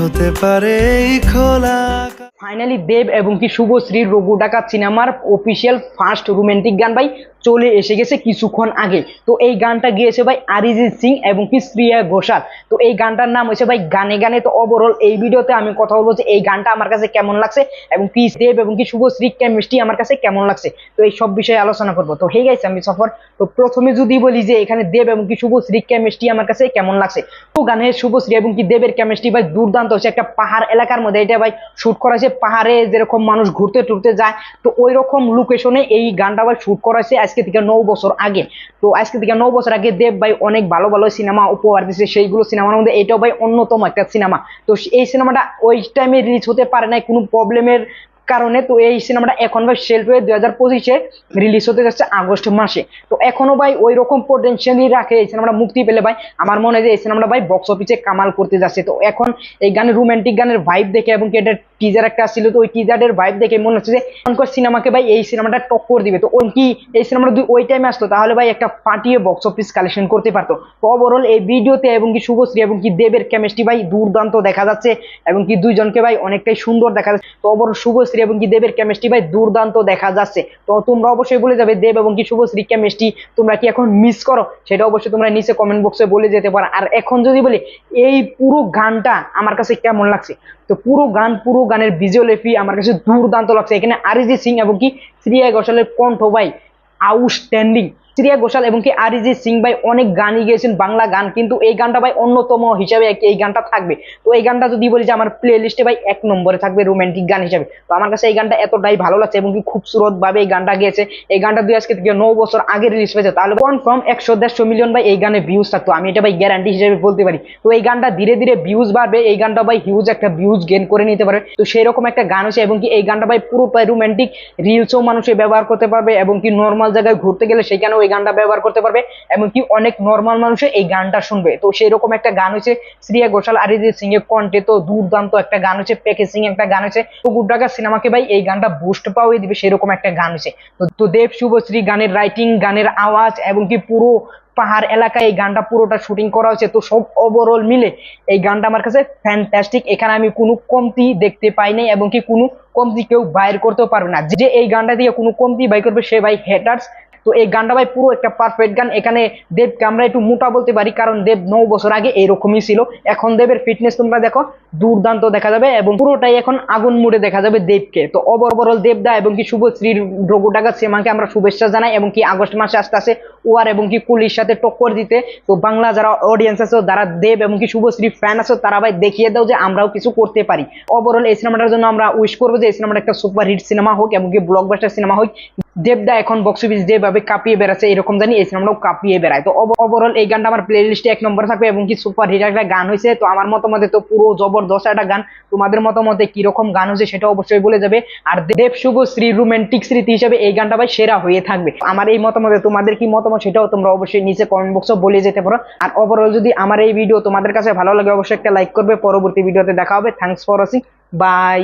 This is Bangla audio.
হতে পারে খোলা ফাইনালি দেব এবং কি শুভশ্রীর রঘু ডাকাত সিনেমার অফিসিয়াল ফার্স্ট রোমান্টিক গান ভাই চলে এসে গেছে কিছুক্ষণ আগে। তো এই গানটা গিয়েছে ভাই অরিজিৎ সিং এবং কি শ্রিয়া ঘোষাল। তো এই গানটার নাম হয়েছে ভাই গানে গানে। তো ওভারঅল এই ভিডিওতে আমি কথা বলব যে এই গানটা আমার কাছে কেমন লাগছে এবং কি দেব এবং কি শুভশ্রী কেমিস্ট্রি আমার কাছে কেমন লাগছে। তো এই সব বিষয়ে আলোচনা করব। তো হে গাইছে আমি সফর। তো প্রথমে যদি বলি যে এখানে দেব এবং কি শুভশ্রী কেমিস্ট্রি আমার কাছে কেমন লাগছে। তো গানের শুভশ্রী এবং কি দেবের কেমিস্ট্রি ভাই দুর্দান্ত হচ্ছে একটা পাহাড় এলাকার মধ্যে। এটা ভাই শ্যুট করা হয়েছে। পাহাড়ে যেরকম মানুষ ঘুরতে টুরতে যায়, তো ওই রকম লোকেশনে এই গানটা ভাই শ্যুট করা হয়েছে আজকে থেকে নৌ বছর আগে। তো আজকে থেকে নৌ বছর আগে দেব ভাই অনেক ভালো ভালো সিনেমা উপহার দিচ্ছে সেইগুলো সিনেমার মধ্যে এটাও ভাই অন্যতম একটা সিনেমা তো এই সিনেমাটা ওই টাইমে রিলিজ হতে পারে নাই, কোনো প্রবলেমের কারণে তো এই সিনেমাটা এখন ভাই সেলফ হয়ে দুই হাজার পঁচিশে রিলিজ হতে যাচ্ছে আগস্ট মাসে। তো এখনও ভাই ওই রকম পোটেনশিয়ালি রাখে এই সিনেমাটা মুক্তি পেলে ভাই আমার মনে হয় যে এই সিনেমাটা ভাই বক্স অফিসে কামাল করতে যাচ্ছে। তো এখন এই গানের রোমান্টিক গানের ভাইব দেখে এবং কি এটা টিজার একটা ছিল, তো ওই টিজারের ভাইব দেখে মনে হচ্ছে যে অনকর সিনেমাকে ভাই এই সিনেমাটা টক্কর দিবে। তো ওই কি এই সিনেমাটা যদি ওই টাইমে আসতো, তাহলে ভাই একটা ফাটিয়ে বক্স অফিস কালেকশন করতে পারতো। তো ওভারঅল এই ভিডিওতে এবং কি শুভশ্রী এবং কি দেবের কেমিস্ট্রি ভাই দুর্দান্ত দেখা যাচ্ছে এবং কি দুইজনকে ভাই অনেকটাই সুন্দর দেখা যাচ্ছে। তো ওভারঅল শুভশ্রী এবং কি দেবের কেমিস্ট্রি ভাই, দুর্দান্ত দেখা যাচ্ছে। তো তোমরা অবশ্যই বলে যাবে, দেব এবং কি শুভশ্রী কেমিস্ট্রি তোমরা কি এখন মিস করো? সেটা অবশ্যই তোমরা নিচে কমেন্ট বক্সে বলে যেতে পারো। আর এখন যদি বলি, এই পুরো গানটা আমার কাছে কেমন লাগছে? তো পুরো গান, পুরো গানের ভিজুয়াল এফি আমার কাছে দুর্দান্ত লাগছে। এখানে আরিজিৎ সিং এবং কি শ্রিয়া ঘোষালের কণ্ঠ, ভাই আউটস্ট্যান্ডিং শ্রিয়া ঘোষাল এবং কি অরিজিৎ সিং ভাই অনেক গানই গেয়েছেন, বাংলা গান। কিন্তু এই গানটা ভাই অন্যতম হিসাবে এই গানটা থাকবে। তো এই গানটা যদি বলি যে আমার প্লে লিস্টে ভাই এক নম্বরে থাকবে রোমান্টিক গান হিসাবে। তো আমার কাছে এই গানটা এতটাই ভালো লাগছে এবং কি খুবসুরত ভাবে এই গানটা গেয়েছে। এই গানটা দুই আজকে থেকে ন বছর আগে রিলিজ হয়েছে। তাহলে কনফার্ম একশো দেড়শো মিলিয়ন ভাই এই গানে ভিউজ থাকতো। আমি এটা ভাই গ্যারান্টি হিসেবে বলতে পারি। তো এই গানটা ধীরে ধীরে ভিউজ বাড়বে। এই গানটা ভাই হিউজ একটা ভিউজ গেন করে নিতে পারে তো সেই রকম একটা গান হচ্ছে এবং কি এই গানটা ভাই পুরোটাই রোমান্টিক রিলসও মানুষে ব্যবহার করতে পারবে এবং কি নর্মাল জায়গায় ঘুরতে গেলে সেখানেও এই গানটা ব্যবহার করতে পারবে, এমনকি অনেক নর্মাল মানুষে এই গানটা শুনবে। তো সেই রকম একটা গান হচ্ছে শ্রিয়া ঘোষাল অরিজিৎ সিং এর কণ্ঠে। তো দুর্দান্ত একটা গান হচ্ছে প্যাকেজিং একটা গান হচ্ছে তো গুড্ডাকা সিনেমাকে ভাই এই গানটা বুস্ট পাওয়াই দিবে, সেরকম একটা গান হচ্ছে তো- তো দেব শুভশ্রী গানের রাইটিং গানের আওয়াজ এবং কি পুরো পাহাড় এলাকায় এই গানটা পুরোটা শুটিং করা হয়েছে। তো সব ওভারঅল মিলে এই গানটা আমার কাছে ফ্যান্টাস্টিক এখানে আমি কোনো কমতি দেখতে পাই নাই এবং কি কোনো কমতি কেউ বাইর করতেও পারবে না। যে এই গানটা দিয়ে কোনো কমতি বাই করবে, সে ভাই হেটার্স তো এই গানটা ভাই পুরো একটা পারফেক্ট গান। এখানে দেবকে আমরা একটু মোটা বলতে পারি, কারণ দেব নৌ বছর আগে এইরকমই ছিল। এখন দেবের ফিটনেস তোমরা দেখো, দুর্দান্ত দেখা যাবে এবং পুরোটাই এখন আগুন মুড়ে দেখা যাবে দেবকে। তো ওভারঅল দেবদা এবং কি শুভশ্রীর ডাকাত সেমাকে আমরা শুভেচ্ছা জানাই এবং কি আগস্ট মাসে আস্তে আস্তে ওয়ার এবং কি কুলির সাথে টক্কর দিতে। তো বাংলা যারা অডিয়েন্স আছে, যারা দেব এবং কি শুভশ্রী ফ্যান আছে, তারা ভাই দেখিয়ে দাও যে আমরাও কিছু করতে পারি। ওভারঅল এই সিনেমাটার জন্য আমরা উইশ করব যে এই সিনেমাটা একটা সুপার হিট সিনেমা হোক এবং কি ব্লকবাস্টার সিনেমা হোক। দেবদা এখন বক্স অফিস যেভাবে কাঁপিয়ে বেড়াচ্ছে, এরকম জানি এই সিনেমাটাও কাঁপিয়ে বেড়ায়। তো ওভারঅল এই গানটা আমার প্লে লিস্টে এক নম্বর থাকবে এবং কি সুপার হিট একটা গান হয়েছে। তো আমার মতামতে তো পুরো জবরদস্ত একটা গান। তোমাদের মতামতে কীরকম গান হয়েছে সেটা অবশ্যই বলে যাবে। আর দেব শুভ শ্রী রোমান্টিক স্মৃতি হিসেবে এই গানটা ভাই সেরা হয়ে থাকবে। আমার এই মতামতে তোমাদের কি মতামত সেটাও তোমরা অবশ্যই নিচে কমেন্ট বক্সে বলে যেতে পারো। আর ওভারঅল যদি আমার এই ভিডিও তোমাদের কাছে ভালো লাগে, অবশ্যই একটা লাইক করবে। পরবর্তী ভিডিওতে দেখা হবে। Thanks for watching by